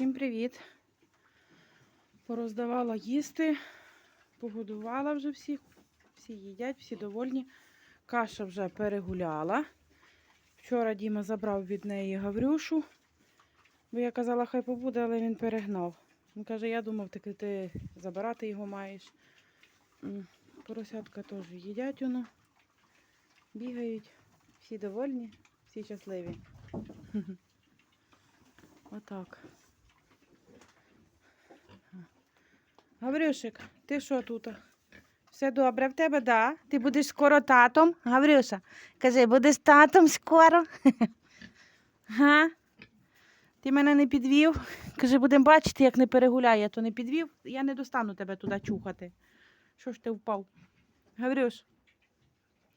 Всім привіт! Пороздавала їсти, погодувала вже всіх. Всі їдять, всі довольні. Каша вже перегуляла. Вчора Діма забрав від неї Гаврюшу, бо я казала, хай побуде, але він перегнав. Він каже, я думав, таки ти забирати його маєш. Поросятка теж їдять воно, бігають, всі довольні, всі щасливі. Отак. Гаврюшик, ти що тут? Все добре в тебе, да? Ти будеш скоро татом, Гаврюша. Кажи, будеш татом скоро. Га? Ти мене не підвів. Кажи, будемо бачити, як не перегуляє, то не підвів. Я не достану тебе туди чухати. Що ж ти впав? Гаврюш,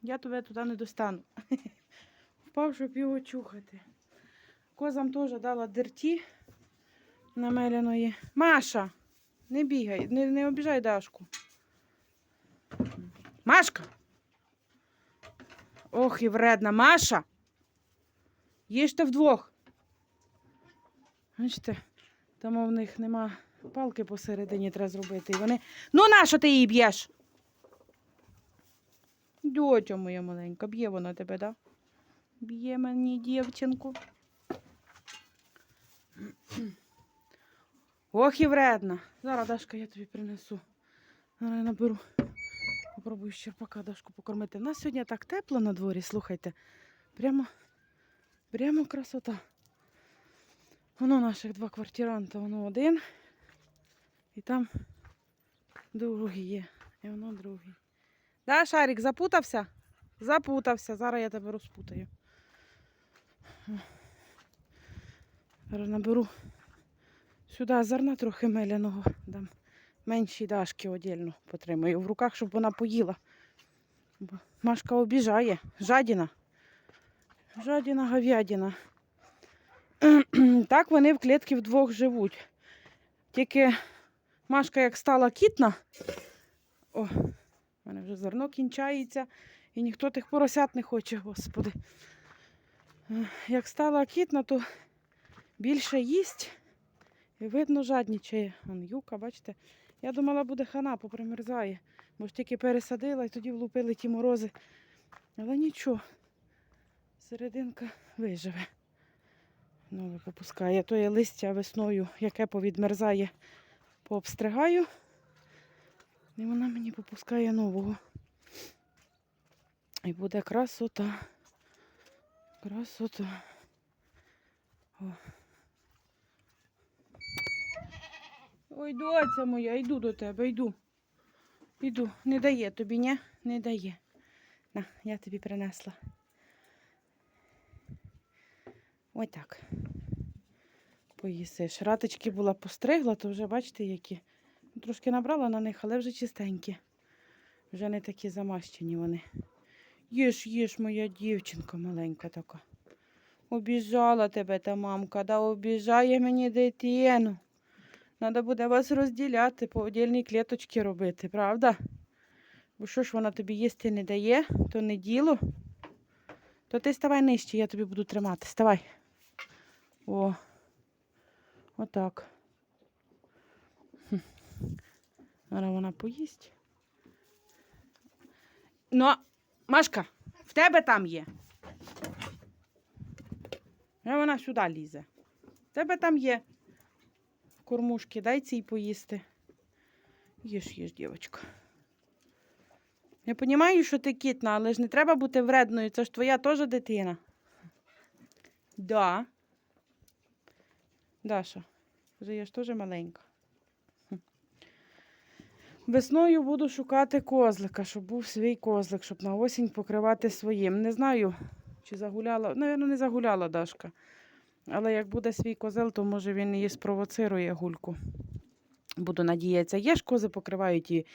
я тебе туди не достану. Впав, щоб його чухати. Козам теж дала дерті намеляної. Маша, не бігай, не, не обіжай Дашку. Машка. Ох, і вредна Маша. Їжте вдвох. Бачите, там у них нема палки посередині треба зробити. І вони. Ну, нащо ти її б'єш? Дьотя моя маленька, б'є вона тебе, да? Б'є мені дівчинку. Ох і вредна. Зараз, Дашка, я тобі принесу. Зараз я наберу. Попробую з черпака Дашку покормити. У нас сьогодні так тепло на дворі, слухайте. Прямо, прямо красота. Воно наших два квартиранта, воно один. І там другий є. І воно другий. Да, Шарик, запутався? Запутався. Зараз я тебе розпутаю. Зараз наберу сюди зерна трохи меляного. Дам менші дашки одільно потримаю в руках, щоб вона поїла. Машка обіжає. Жадіна. Жадіна говядина. Так вони в клітці вдвох живуть. Тільки Машка як стала кітна, о, в мене вже зерно кінчається, і ніхто тих поросят не хоче, господи. Як стала кітна, то більше їсть видно жаднічає. Он юка, бачите. Я думала, буде хана, попримерзає. Бо ж тільки пересадила і тоді влупили ті морози. Але нічого, серединка виживе. Ну, попускає. То є листя весною, яке повідмерзає, пообстригаю. І вона мені попускає нового. І буде красота. Красота. О. Ой, доця моя, йду до тебе, йду. Йду. Не дає тобі, ні? Не дає. На, я тобі принесла. Ось так. Поїсиш. Раточки була постригла, то вже бачите, які. Ну, Трошки набрала на них, але вже чистенькі. Вже не такі замащені вони. Їж, їж, моя дівчинка маленька така. Обіжала тебе та мамка, да обіжає мені дитину. Треба буде вас розділяти, по отдільній клеточці робити, правда? Бо що ж вона тобі їсти не дає, то не діло. То ти ставай нижче, я тобі буду тримати. Ставай. О. Отак. Зараз вона поїсть. Ну, Машка, в тебе там є. А вона сюди лізе. В тебе там є кормушки, дай цій поїсти. Їж, їж, дівчинка. Я розумію, що ти кітна, але ж не треба бути вредною. Це ж твоя теж дитина. Да. Даша, вже я ж теж маленька. Весною буду шукати козлика, щоб був свій козлик, щоб на осінь покривати своїм. Не знаю, чи загуляла. Навірно, не загуляла Дашка. Але як буде свій козел, то може він її спровоцирує гульку. Буду надіятися. Є ж кози покривають і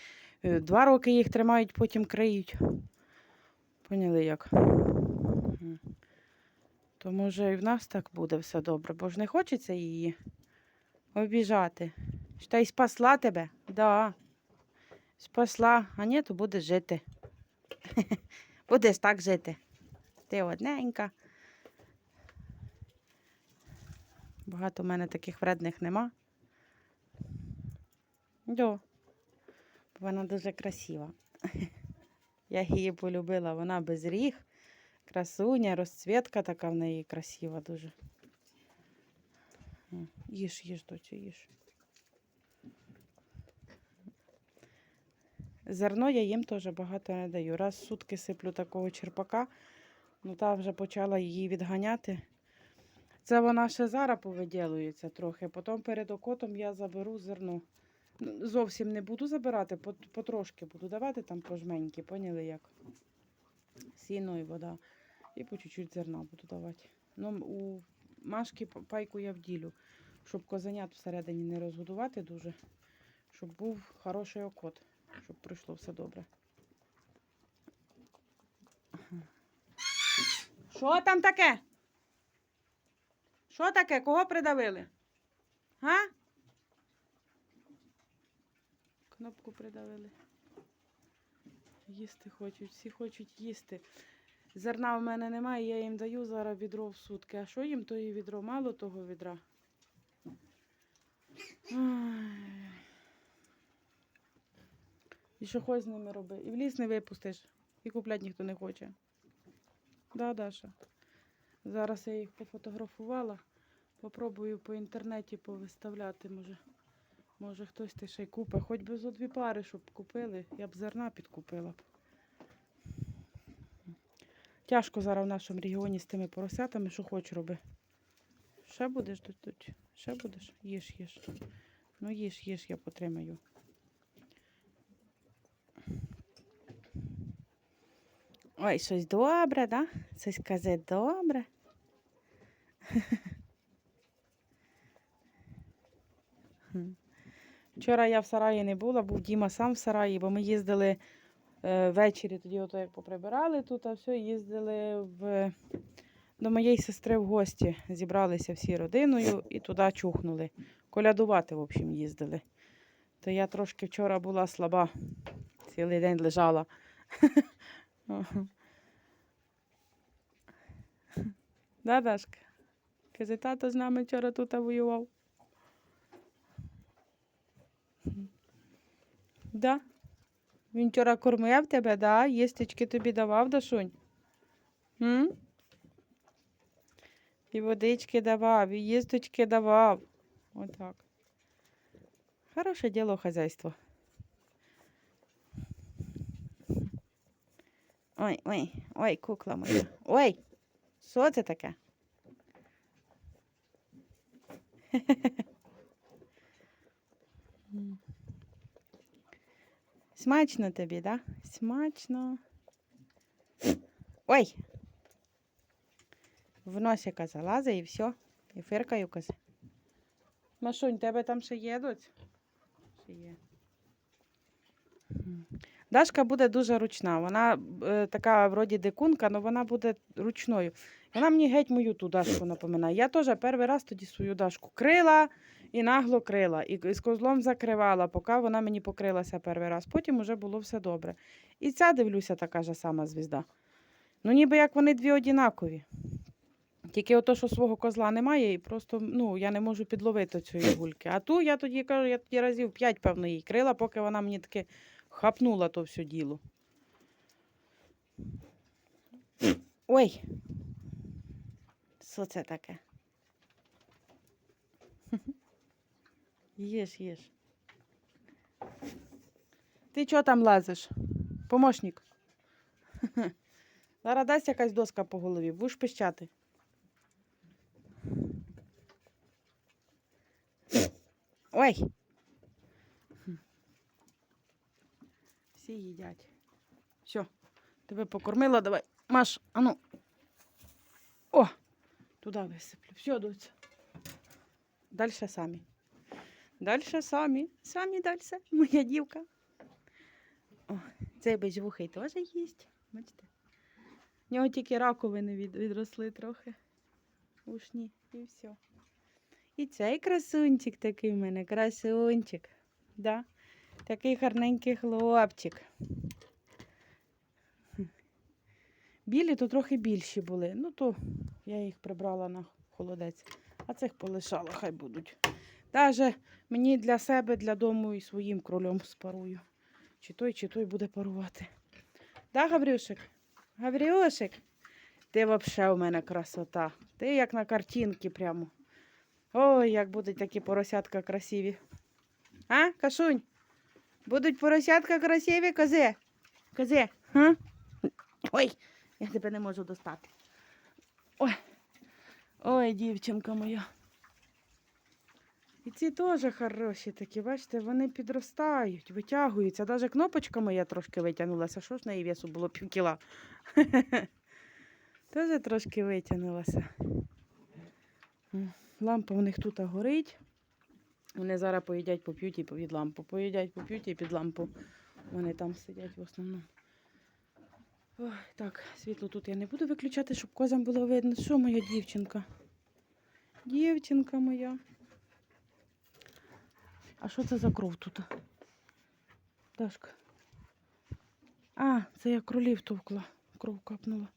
е, два роки їх тримають, потім криють. Поняли як? То може і в нас так буде все добре, бо ж не хочеться її обіжати. Та й спасла тебе? Да. Спасла, а ні, то буде жити. Будеш так жити. Ти одненька. Багато в мене таких вредних нема. До. Вона дуже красива. Я її полюбила, вона без ріг. Красуня, розцвітка така в неї красива дуже. Їж, їж, доцю, їж. Зерно я їм теж багато не даю. Раз сутки сиплю такого черпака, ну та вже почала її відганяти. Це вона ще зараз повиділується трохи. Потім перед окотом я заберу зерно. Зовсім не буду забирати, потрошки буду давати там пожменьки, поняли як? Сіно і вода. І по чуть-чуть зерна буду давати. Ну, у Машки пайку я вділю, щоб козенят всередині не розгодувати дуже, щоб був хороший окот, щоб пройшло все добре. Що там таке? Що таке? Кого придавили? Га? Кнопку придавили. Їсти хочуть, всі хочуть їсти. Зерна в мене немає, я їм даю зараз відро в сутки. А що їм тої відро? Мало того відра. Ай. І що хоч з ними роби. І в ліс не випустиш. І купляти ніхто не хоче. Да, Даша. Зараз я їх пофотографувала. Попробую по інтернеті повиставляти, може. Може хтось ти ще й купить. Хоч би зо дві пари, щоб купили. Я б зерна підкупила. Тяжко зараз в нашому регіоні з тими поросятами, що хоч роби. Ще будеш тут? Ще будеш? Їж, їж. Ну їж, їж, я потримаю. Ой, щось добре, да? Щось казе добре. Вчора я в сараї не була, був Діма сам в сараї, бо ми їздили е, ввечері, тоді ото як поприбирали тут, а все, їздили в, до моєї сестри в гості. Зібралися всі родиною і туди чухнули. Колядувати, в общем, їздили. То я трошки вчора була слаба, цілий день лежала. Да, Дашка? Каже, тато з нами вчора тут воював. Да. Він вчора кормив тебе, да? Їстечки тобі давав, Дашунь? М? І водички давав, і їсточки давав. Отак. Хороше діло хазяйство. Ой, ой, ой, кукла моя. Ой, що це таке? Смачно тобі, да? Смачно. Ой. В носика залазить і все. І фиркаю кози. Машунь, тебе там ще їдуть? Ще є. Дашка буде дуже ручна. Вона е, така вроді дикунка, але вона буде ручною. Вона мені геть мою ту дашку напоминає. Я теж перший раз тоді свою дашку крила і нагло крила. І з козлом закривала, поки вона мені покрилася перший раз. Потім уже було все добре. І ця, дивлюся, така ж сама звізда. Ну, ніби як вони дві однакові. Тільки ото, що свого козла немає, і просто ну, я не можу підловити цієї гульки. А ту я тоді кажу, я тоді разів п'ять, певно, їй крила, поки вона мені таки хапнула то все діло. Ой. Що це таке? Їж, їж. Ти чого там лазиш? Помощник. Зараз дасть якась доска по голові, будеш пищати. Ой. Всі їдять. Все, тебе покормила, давай. Маш, ану. О, туди висиплю. Все, доця. Далі самі. Далі самі. Самі далі. Моя дівка. О, цей безвухий теж їсть. Бачите? В нього тільки раковини від, відросли трохи. Ушні і все. І цей красунчик такий в мене, красунчик. Да? Такий гарненький хлопчик. Білі то трохи більші були. Ну то я їх прибрала на холодець. А цих полишала, хай будуть. Даже мені для себе, для дому і своїм кролем спарую. Чи той, чи той буде парувати. Да, Гаврюшик? Гаврюшик? Ти взагалі у мене красота. Ти як на картинці прямо. Ой, як будуть такі поросятка красиві. А, Кашунь? Будуть поросятка красиві, кози? Кози? Га? Ой, я тебе не можу достати. Ой. Ой, дівчинка моя. І ці теж хороші такі, бачите, вони підростають, витягуються. Навіть кнопочка моя трошки витягнулася. Що ж на її весу було пів кіла? Теж трошки витягнулася. Лампа у них тут горить. Вони зараз поїдять, поп'ють і під лампу. Поїдять, поп'ють і під лампу. Вони там сидять в основному. Ой, так, світло тут я не буду виключати, щоб козам було видно. Що моя дівчинка? Дівчинка моя. А що це за кров тут? Дашка. А, це я кролів товкла. Кров капнула.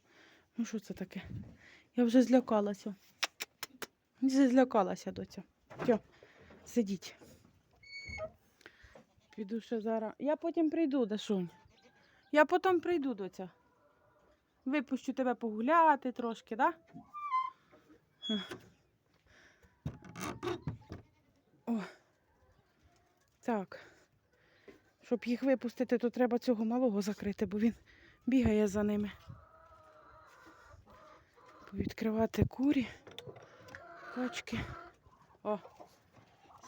Ну що це таке? Я вже злякалася. Вже злякалася доця. Все, сидіть. Піду ще зараз. Я потім прийду, Дашунь. Я потім прийду, доця. Випущу тебе погуляти трошки, так? Да? О. Так. Щоб їх випустити, то треба цього малого закрити, бо він бігає за ними. Повідкривати курі, качки. О,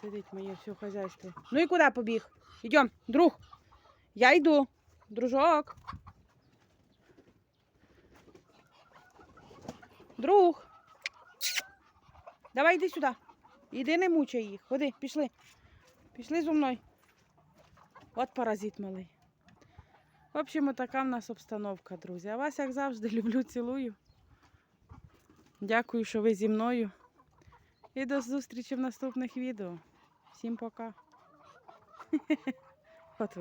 сидить моє все хазяйство. Ну і куди побіг? Йдем, друг. Я йду. Дружок. Друг. Давай йди сюди. Іди не мучай їх. Ходи, пішли. Пішли зо мною. От паразит малий. В общем, така в нас обстановка, друзі. А вас, як завжди, люблю, цілую. Дякую, що ви зі мною. І до зустрічі в наступних відео. Всім пока. От.